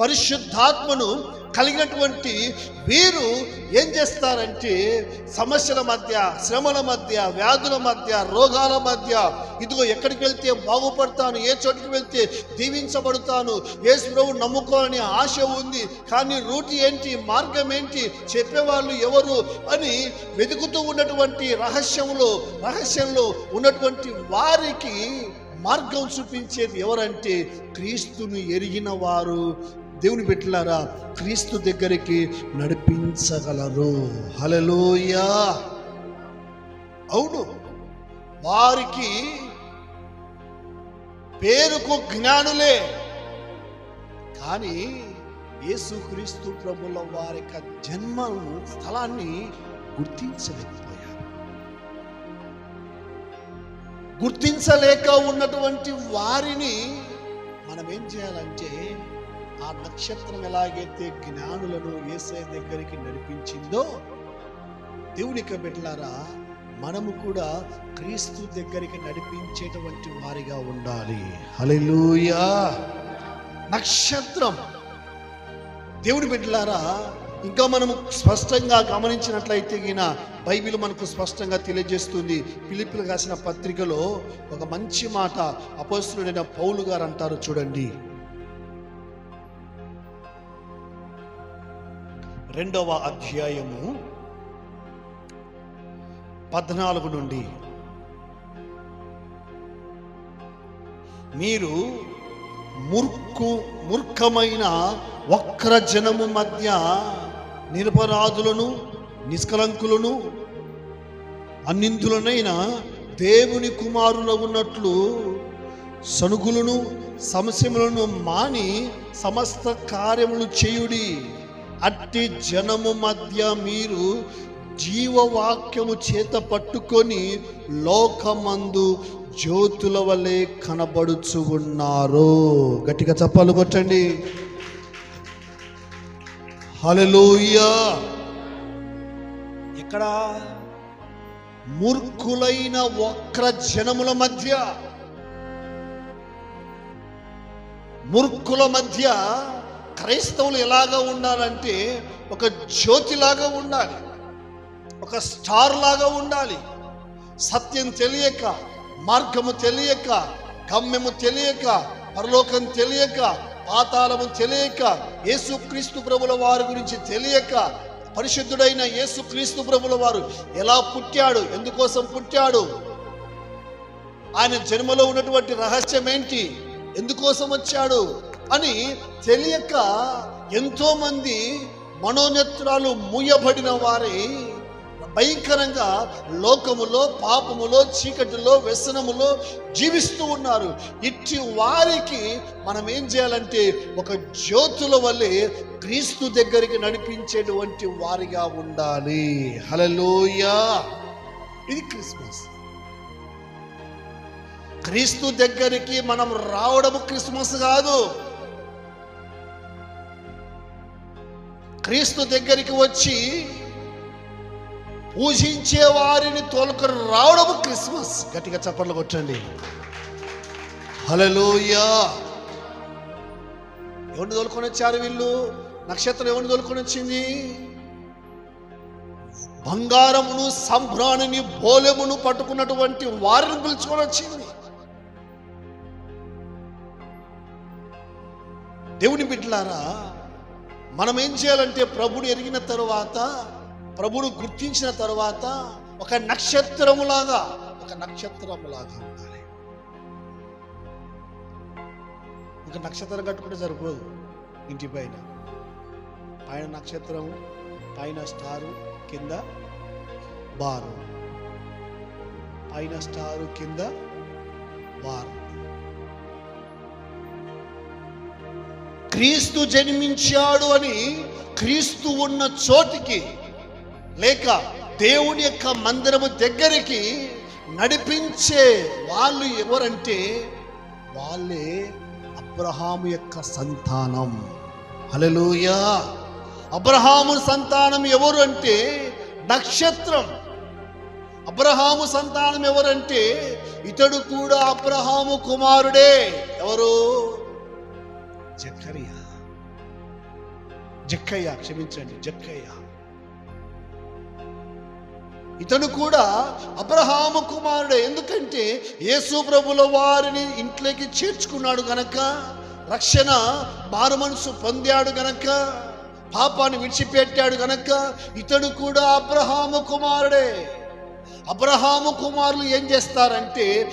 పరిశుద్ధాత్మను కలిగినటువంటి వీరు ఏం చేస్తారంటే సమస్యల మధ్య శ్రమల మధ్య వ్యాధుల మధ్య రోగాల మధ్య ఇదిగో ఎక్కడికి వెళ్తే బాగుపడతాను ఏ చోటుకి వెళ్తే దీవించబడతాను ఏ నమ్ముకోవాలని ఆశ ఉంది కానీ రూట్ ఏంటి మార్గం ఏంటి చెప్పేవాళ్ళు ఎవరు అని వెతుకుతూ ఉన్నటువంటి రహస్యంలో రహస్యంలో ఉన్నటువంటి వారికి మార్గం చూపించేది ఎవరంటే క్రీస్తును ఎరిగిన వారు. దేవుని పెట్టినారా క్రీస్తు దగ్గరికి నడిపించగలరు. హలలోయా అవును వారికి పేరుకు జ్ఞానులే. కానీ యేసుక్రీస్తు ప్రభుల వారి యొక్క జన్మను స్థలాన్ని గుర్తించలేకపోయారు. గుర్తించలేక ఉన్నటువంటి వారిని మనం ఏం చేయాలంటే ఆ నక్షత్రం ఎలాగైతే జ్ఞానులను ఏసై దగ్గరికి నడిపించిందో దేవునిక బిడ్డలారా మనము కూడా క్రీస్తు దగ్గరికి నడిపించేటువంటి వారిగా ఉండాలి. హల్లెలూయా! నక్షత్రం. దేవుని బిడ్డలారా ఇంకా మనము స్పష్టంగా గమనించినట్లయితే ఈయన బైబిల్ మనకు స్పష్టంగా తెలియజేస్తుంది. పిలిపిలు రాసిన పత్రికలో ఒక మంచి మాట అపోస్తుడైన పౌలు గారు అంటారు చూడండి. రెండవ అధ్యాయము పద్నాలుగు నుండి. మీరు మూర్ఖు మూర్ఖమైన వక్ర జనము మధ్య నిరపరాధులను నిష్కలంకులను అన్నిందులనైన దేవుని కుమారుల ఉన్నట్లు సనుగులను సమస్యములను మాని సమస్త కార్యములు చేయుడి. అట్టి జనము మధ్య మీరు జీవవాక్యము చేత పట్టుకొని లోకమందు జ్యోతుల వలె కనబడుచు ఉన్నారు. గట్టిగా చప్పాలు కొట్టండి. హల్లెలూయా. ఇక్కడ మూర్ఖులైన వక్ర జనముల మధ్య. మూర్ఖుల మధ్య క్రైస్తవులు ఎలాగా ఉండాలంటే ఒక జ్యోతిలాగా ఉండాలి. ఒక స్టార్ లాగా ఉండాలి. సత్యం తెలియక మార్గము తెలియక గమ్యము తెలియక పరలోకం తెలియక పాతాళము తెలియక యేసుక్రీస్తు ప్రభుల వారి గురించి తెలియక పరిశుద్ధుడైన యేసుక్రీస్తు ప్రభుల వారు ఎలా పుట్టాడు ఎందుకోసం పుట్టాడు? ఆయన జన్మలో ఉన్నటువంటి రహస్యం ఏంటి ఎందుకోసం వచ్చాడు? అని తెలియక ఎంతోమంది మనోనేత్రాలు మూయబడిన వారి భయంకరంగా లోకములో పాపములో చీకటిలో వ్యసనములో జీవిస్తూ ఉన్నారు. ఇట్టి వారికి మనం ఏం చేయాలంటే ఒక జ్యోతుల వల్లే క్రీస్తు దగ్గరికి నడిపించేటువంటి వారిగా ఉండాలి. హలలోయా ఇది క్రిస్మస్. క్రీస్తు దగ్గరికి మనం రావడం క్రిస్మస్ కాదు. క్రీస్తు దగ్గరికి వచ్చి పూజించే వారిని తోలుకొని రావడము క్రిస్మస్. గట్టిగా చప్పట్లు కొట్టండి. హలలోయా ఎవరిని తోలుకొని వచ్చారు వీళ్ళు? నక్షత్రం ఎవరిని తోలుకొని వచ్చింది? బంగారమును సంభ్రాణిని బోలెమును పట్టుకున్నటువంటి వారిని పిలుచుకొని వచ్చింది. దేవుని బిడ్డలారా మనం ఏం చేయాలంటే ప్రభుడు ఎరిగిన తరువాత ప్రభుడు గుర్తించిన తరువాత ఒక నక్షత్రములాగా ఒక నక్షత్రములాగా ఉండాలి. ఒక నక్షత్రం కట్టుకుంటే సరిపోదు ఇంటి పైన. పైన నక్షత్రము పైన స్టారు కింద బారు. పైన స్టారు కింద బారు. క్రీస్తు జన్మించాడు అని క్రీస్తు ఉన్న చోటికి లేక దేవుని యొక్క మందిరము దగ్గరికి నడిపించే వాళ్ళు ఎవరంటే వాళ్ళే అబ్రహాము యొక్క సంతానం. హల్లెలూయా! అబ్రహాము సంతానం ఎవరు అంటే నక్షత్రం. అబ్రహాము సంతానం ఎవరంటే ఇతడు కూడా అబ్రహాము కుమారుడే. ఎవరు? జక్కరియా. జక్కయ్య క్షమించండి జక్కయ్య. ఇతను కూడా అబ్రహాము కుమారుడే. ఎందుకంటే యేసు ప్రభుల వారిని ఇంట్లోకి చేర్చుకున్నాడు గనక రక్షణ మారు మనసు పొందాడు గనక పాపాన్ని విడిచిపెట్టాడు గనక ఇతడు కూడా అబ్రహాము కుమారుడే. అబ్రహాము కుమారులు ఏం చేస్తారంటే